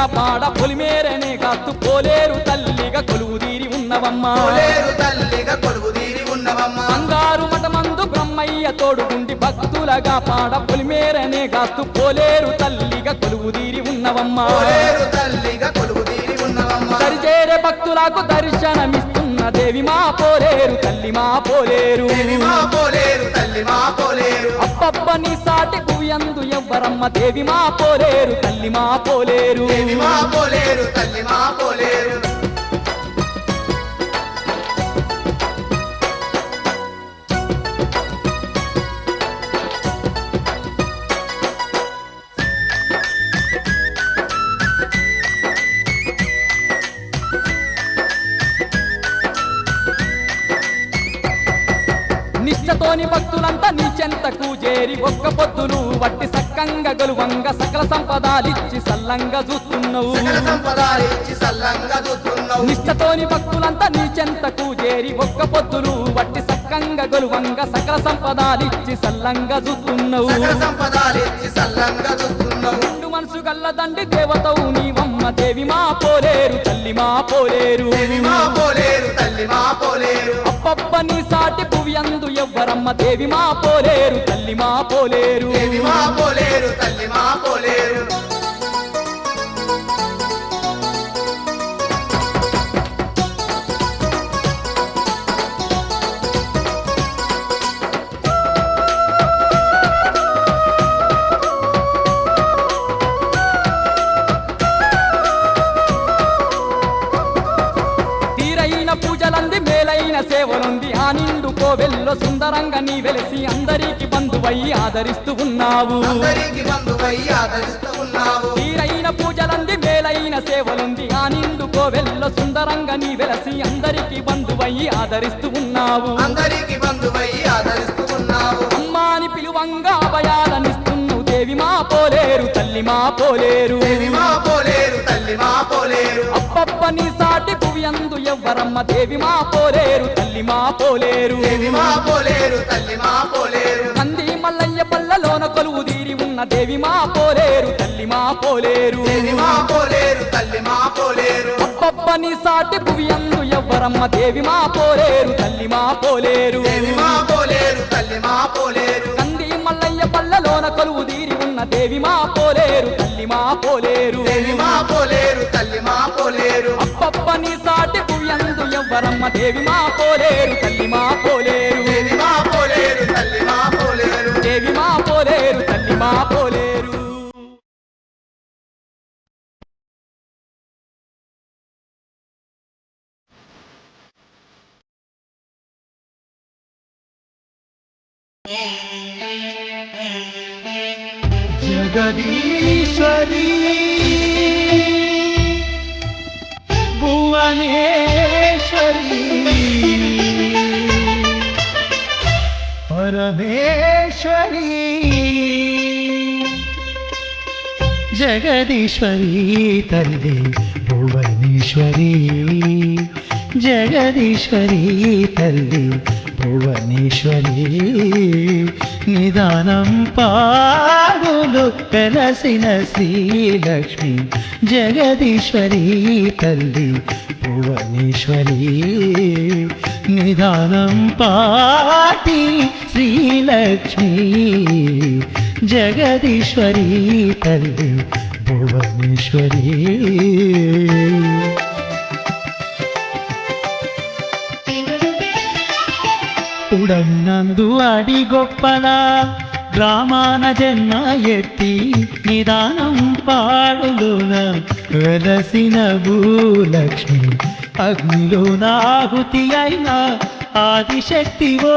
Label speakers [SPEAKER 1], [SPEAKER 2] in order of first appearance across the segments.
[SPEAKER 1] భక్తులగా పాడ పొలిమేరనే కాస్తు పోలేరు తల్లిగా కొలువుదీరి ఉన్నవమ్మ.
[SPEAKER 2] పోలేరు తల్లిగా కొలువు తీరి ఉన్నవమ్మ.
[SPEAKER 1] బంగారు మఠమందు బ్రహ్మయ్య తోడుగుండి భక్తులగా పాడ పొలిమేరనే కాస్తు పోలేరు తల్లిగా కొలువుదీరి ఉన్నవమ్మ.
[SPEAKER 2] పోలేరు తల్లిగా కొలువు తీరి ఉన్నవమ్మ.
[SPEAKER 1] దరిచేరే భక్తులకు దర్శనమిస్తున్న దేవి మా పోలేరు తల్లి మా పోలేరు.
[SPEAKER 2] దేవి మా పోలేరు తల్లి మా పోలేరు.
[SPEAKER 1] అప్పప్ప నీ సాటి భుయందు ఎవ్వరమ్మ దేవి మా పోలేరు తల్లి మా పోలేరు.
[SPEAKER 2] దేవి మా పోలేరు తల్లి మా పోలేరు.
[SPEAKER 1] నిష్టతోని భక్తులంతా నీ చెంతకు చేరి ఒక్క పొద్దులు వట్టి సక్కంగా గలువంగ సకల సంపదాలిచ్చి సల్లంగా చూస్తున్నావు. నిష్టతోని భక్తులంతా నీ చెంతకు చేరి ఒక్క పొద్దులు వట్టి సక్కంగా గొలువంగ సకల సంపదాలిచ్చి సల్లంగా చూస్తున్నావు. మనసు గల్లదండి దేవతవు నీవమ్మ దేవి మా పోలేరు తల్లి మా పోలేరు.
[SPEAKER 2] దేవి మా పోలేరు తల్లి మా పోలేరు.
[SPEAKER 1] అప్పప్ప నీ సాటి భువ్యందు ఎవ్వరమ్మ దేవి మా పోలేరు తల్లి మా పోలేరు.
[SPEAKER 2] దేవి మా పోలేరు తల్లి మా పోలేరు.
[SPEAKER 1] కోవెల్లో సుందరంగా నీ వెలిసి అందరికి
[SPEAKER 2] బంధువై ఆదరిస్తూ ఉన్నావు.
[SPEAKER 1] తీరైన పూజలంది మేలైన సేవలుంది ఆ నిండు కోవెల్లో సుందరంగా నీ వెలసి అందరికి
[SPEAKER 2] బంధువై ఆదరిస్తూ ఉన్నావు.
[SPEAKER 1] అమ్మాని పిలువంగా అభయాలనిస్తున్నావు దేవి మా పోలేరు తల్లి మా పోలేరు.
[SPEAKER 2] తల్లి మా పోలేరు.
[SPEAKER 1] అప్పప్ప నీ ఎవ్వరమ్మ దేవి మా పోలేరు తల్లి మా పోలేరు.
[SPEAKER 2] దేవి మా పోలేరు తల్లి మా పోలేరు.
[SPEAKER 1] కంది మల్లయ్య పల్లలోన కొలువు తీరి ఉన్న దేవి మా పోలేరు తల్లి మా పోలేరు.
[SPEAKER 2] దేవి మా పోలేరు తల్లి మా పోలేరు.
[SPEAKER 1] అప్పప్ప నీ సాటి భువియందు ఎవ్వరమ్మ దేవి మా పోలేరు తల్లి మా పోలేరు.
[SPEAKER 2] దేవి మా పోలేరు తల్లి మా పోలేరు.
[SPEAKER 1] కంది మల్లయ్య పల్లలోన కొలువు తీరి ఉన్న దేవి మా పోలేరు తల్లి మా పోలేరు.
[SPEAKER 2] దేవి
[SPEAKER 1] సాటి భువియందు ఎవ్వరమ్మ దేవి మా పోలేరు తల్లి మా పోలేరు.
[SPEAKER 2] దేవి మా పోలేరు తల్లి మా పోలేరు.
[SPEAKER 1] దేవి మా పోలేరు తల్లి మా పోలేరు.
[SPEAKER 3] జగదీశ్వరి పరమేశ్వరి. జగదీశ్వరి తల్లి భువనేశ్వరి. జగదీశ్వరి తల్లి భువనేశ్వరి నిదానం పాడులు పెలసిన శ్రీలక్ష్మి జగదీశ్వరి తల్లి భువనేశ్వరి. నిదానం పాటి శ్రీలక్ష్మి జగదీశ్వరి తల్లి భువనేశ్వరి. ఉడన్నందు అడి గొప్పలా గ్రామాన జన్మ ఎత్తి నిదానం పాడులోన వెలసిన భూలక్ష్మి. అగ్నిలో నాహుతి అయిన ఆదిశక్తివో.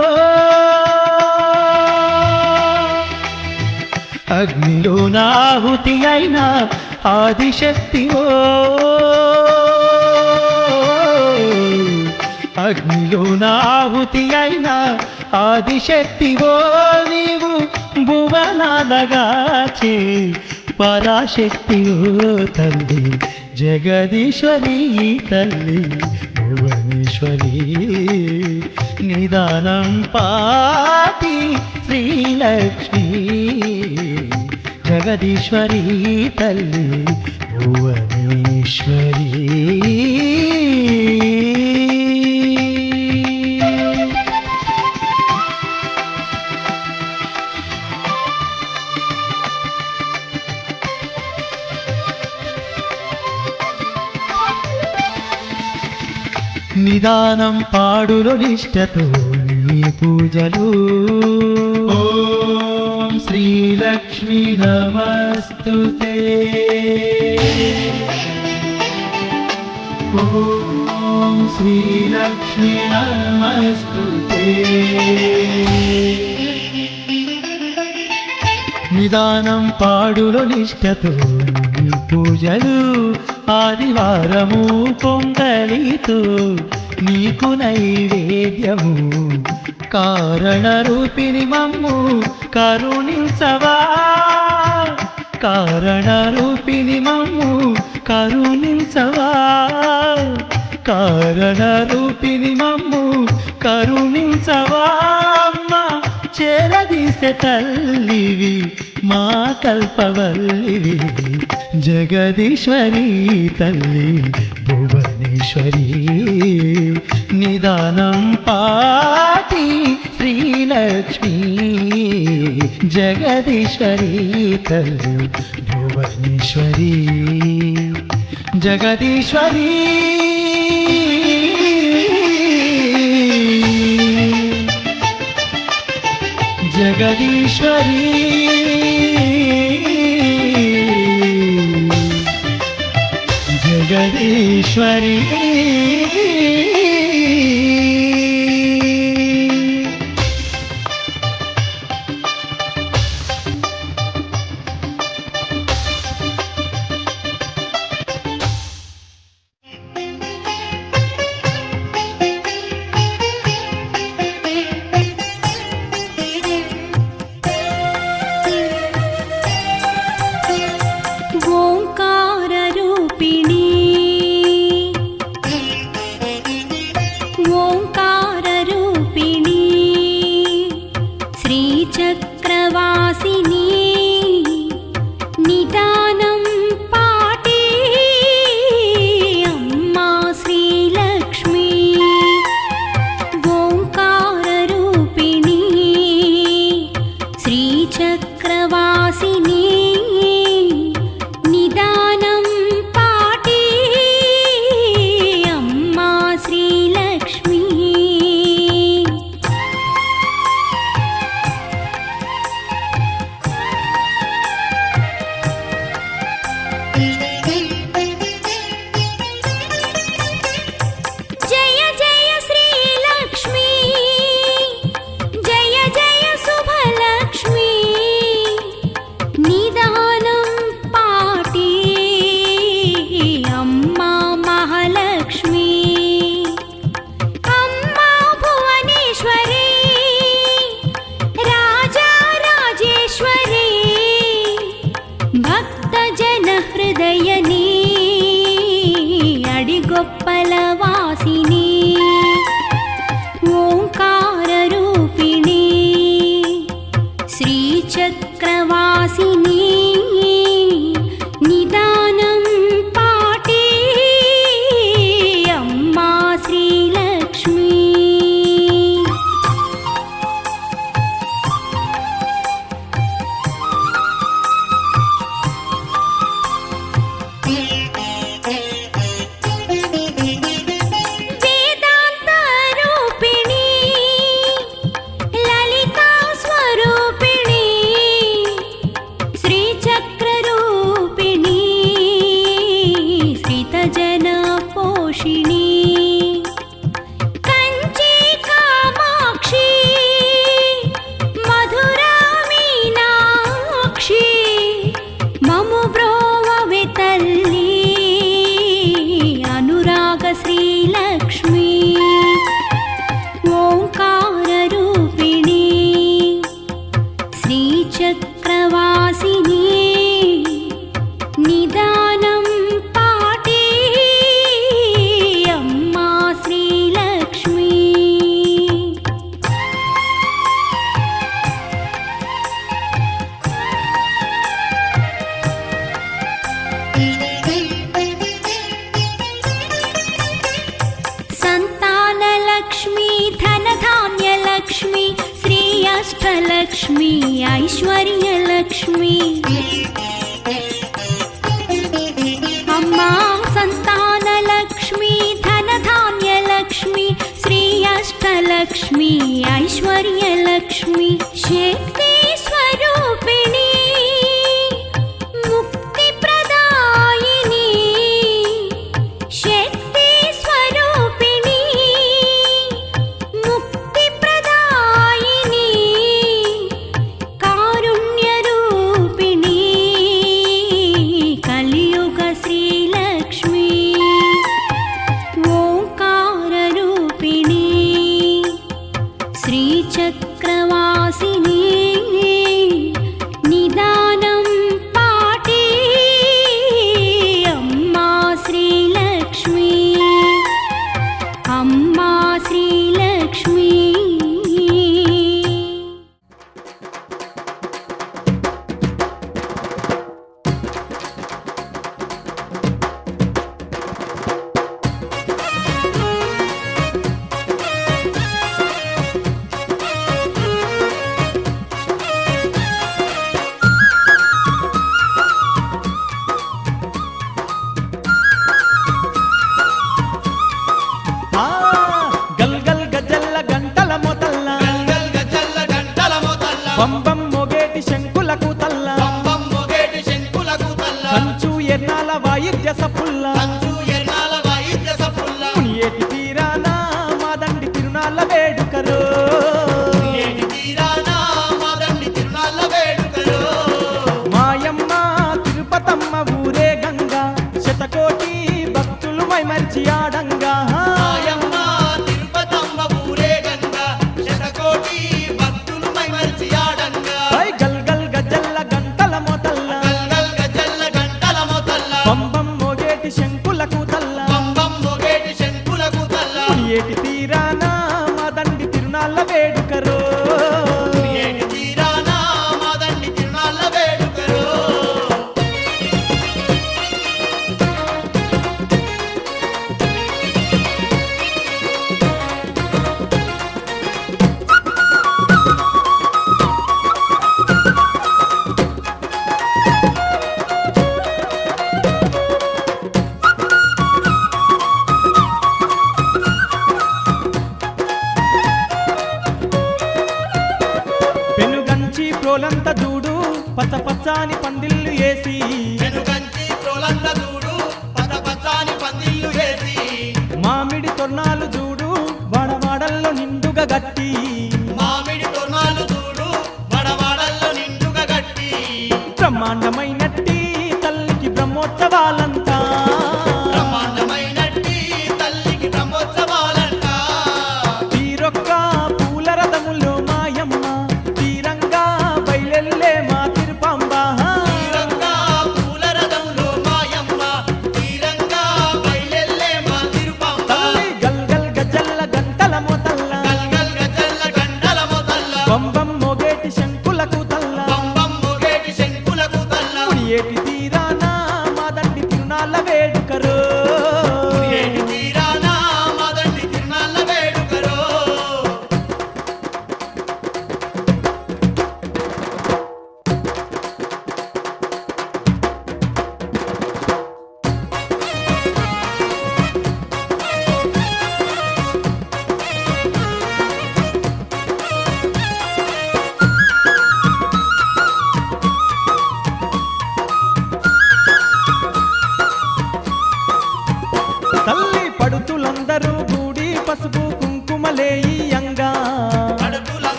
[SPEAKER 3] అగ్నిలో నాహుతి అయిన ఆదిశక్తివో. అగ్నిలో నాహుతి అయిన ఆదిశక్తివో నీవు భువనాలగాచే పరాశక్తి తల్లి జగదీశ్వరి తల్లి భువనేశ్వరి. నిదానం పాతి శ్రీలక్ష్మి జగదీశ్వరి తల్లి భువనేశ్వరి. విధానం పాడులో నిష్టతో నీ పూజలు. ఓం శ్రీలక్ష్మి నమస్తు ఓం శ్రీలక్ష్మి నమస్తు నిదానం పాడులో నిష్టతో పూజలు. ఆదివారము పొంగలితో నీకు నైవేద్యము కారణ రూపిణి మమ్ము కరుణించవా? కారణ రూపిణి మమ్ము కరుణించవా? కారణ రూపిణి మమ్ము కరుణించవా? అమ్మా చేరదీసే తల్లివి మా కల్పవల్లివి జగదీశ్వరి తల్లి భువనేశ్వరి నిదానం పాటి శ్రీలక్ష్మి జగదీశ్వరి తల్లి భువనేశ్వరి జగదీశ్వరి. జగదీశ్వరి. జగదీశ్వరి.
[SPEAKER 4] me. ऐश्वर्य
[SPEAKER 5] लक्ष्मी। గానాల వాయిద్య సపుల్లా. శంకులకు తల్ల. ఏటి ప్రోలంత చూడు పచ్చ పచ్చాని పందిళ్ళు వేసి. మామిడి తొన్నాలు చూడు వడవాడల్లో నిండుగా గట్టి.
[SPEAKER 4] మామిడి తొన్నాలు చూడు వడవాడల్లో నిండుగా గట్టి.
[SPEAKER 5] బ్రహ్మాండమైన